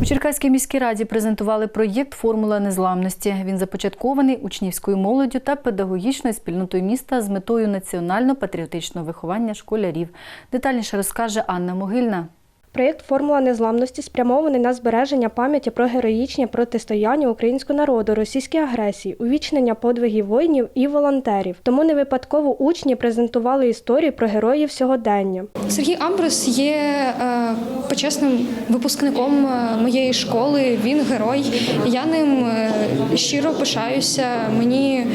У Черкаській міській раді презентували проєкт Формула незламності. Він започаткований учнівською молоддю та педагогічною спільнотою міста з метою національно-патріотичного виховання школярів. Детальніше розкаже Анна Могильна. Проєкт Формула незламності спрямований на збереження пам'яті про героїчне протистояння українського народу російській агресії, увічнення подвигів воїнів і волонтерів. Тому не випадково учні презентували історії про героїв сьогодення. Сергій Амброс є е, почесним випускником е, моєї школи. Він герой. Я ним е, щиро пишаюся. Мені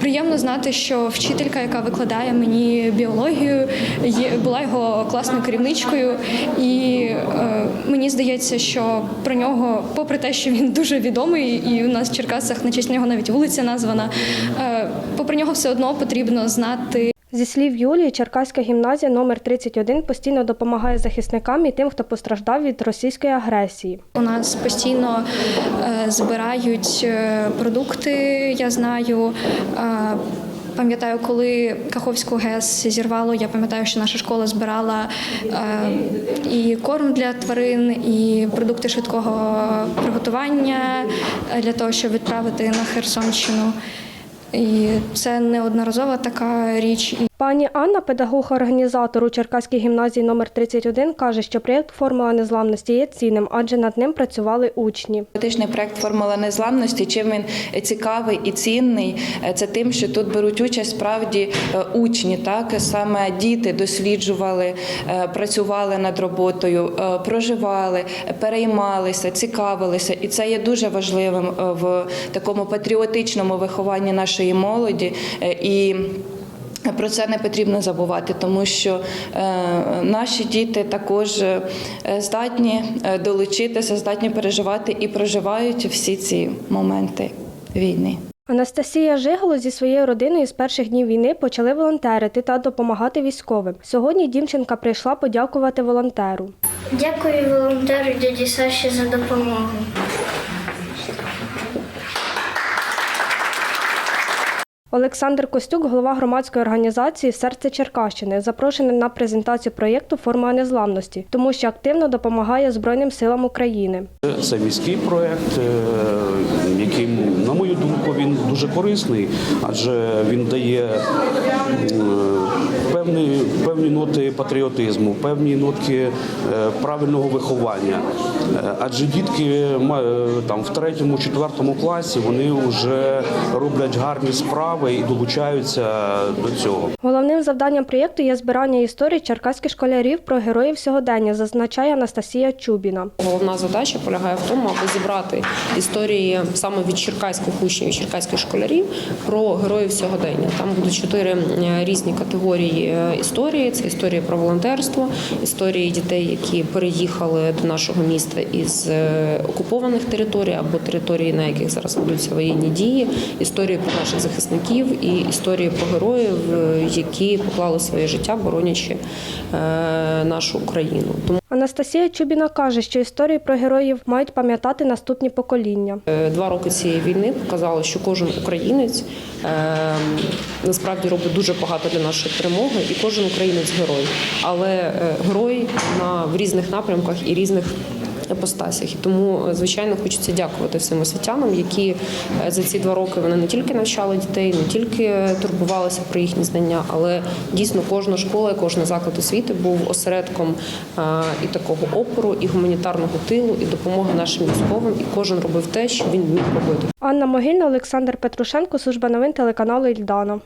приємно знати, що вчителька, яка викладає мені біологію, є, була його класною керівничкою. І е, мені здається, що про нього, попри те, що він дуже відомий, і у нас в Черкасах на честь нього навіть вулиця названа. Е, попри нього все одно потрібно знати Зі слів Юлії, Черкаська гімназія номер 31 постійно допомагає захисникам і тим, хто постраждав від російської агресії. У нас постійно е, збирають е, продукти, я знаю. Пам'ятаю, коли Каховську ГЕС зірвало, я пам'ятаю, що наша школа збирала е, і корм для тварин, і продукти швидкого приготування е, для того, щоб відправити на Херсонщину. І це неодноразова така річ. Пані Анна, педагог-організатор у Черкаській гімназії номер 31, каже, що проєкт Формула незламності є цінним, адже над ним працювали учні. Політичний проект Формула незламності. Чим він цікавий і цінний, е, це тим, що тут беруть участь справді е, учні, так саме діти досліджували, е, працювали над роботою, е, проживали, переймалися, цікавилися, і це є дуже важливим е, в такому патріотичному вихованні нашої молоді. Е, І про це не потрібно забувати, тому що е, наші діти також е, здатні е, долучитися, здатні переживати і проживають всі ці моменти війни. Анастасія Жигало зі своєю родиною з перших днів війни почали волонтерити та допомагати військовим. Сьогодні дівчинка прийшла подякувати волонтеру. Дякую волонтеру дяді Саші за допомогу. Олександр Костюк, голова громадської організації Серце Черкащини, запрошений на презентацію проєкту Форма незламності, тому що активно допомагає Збройним силам України. Це міський проект, яким який, на мою думку, він дуже корисний, адже він дає м, певні, певні ноти патріотизму, певні нотки е, правильного виховання. Е, Адже дітки ма- е, там в третьому, четвертому класі вони вже роблять гарні справи і долучаються до цього. Головним завданням проєкту є збирання історій черкаських школярів про героїв сьогодення, зазначає Анастасія Чубіна. Головна задача полягає в тому, аби зібрати історії саме від черкаських учнів черкаських школярів про героїв сьогодення. Там будуть чотири е, різні категорії е, історії: це історії про волонтерство, історії дітей, які переїхали до нашого міста із е, окупованих територій або територій, на яких зараз ведуться воєнні дії, історії про наших захисників і історії про героїв, які поклали своє життя, боронячи нашу Україну. Тому Анастасія Чубіна каже, що історії про героїв мають пам'ятати наступні покоління. Два роки цієї війни показали, що кожен українець е, насправді робить дуже багато для нашої перемоги, і кожен українець герой. Але е, герой на в різних напрямках і різних. Епостасях і тому, е, звичайно, хочеться дякувати всім освітянам, які е, за ці два роки вони не тільки навчали дітей, не тільки е, турбувалися про їхні знання, але дійсно кожна школа, кожен заклад освіти був осередком і такого опору, і гуманітарного тилу, і допомоги нашим військовим. І кожен робив те, що він міг робити. Анна Могильна, Олександр Петрушенко, служба новин телеканалу Ільдана.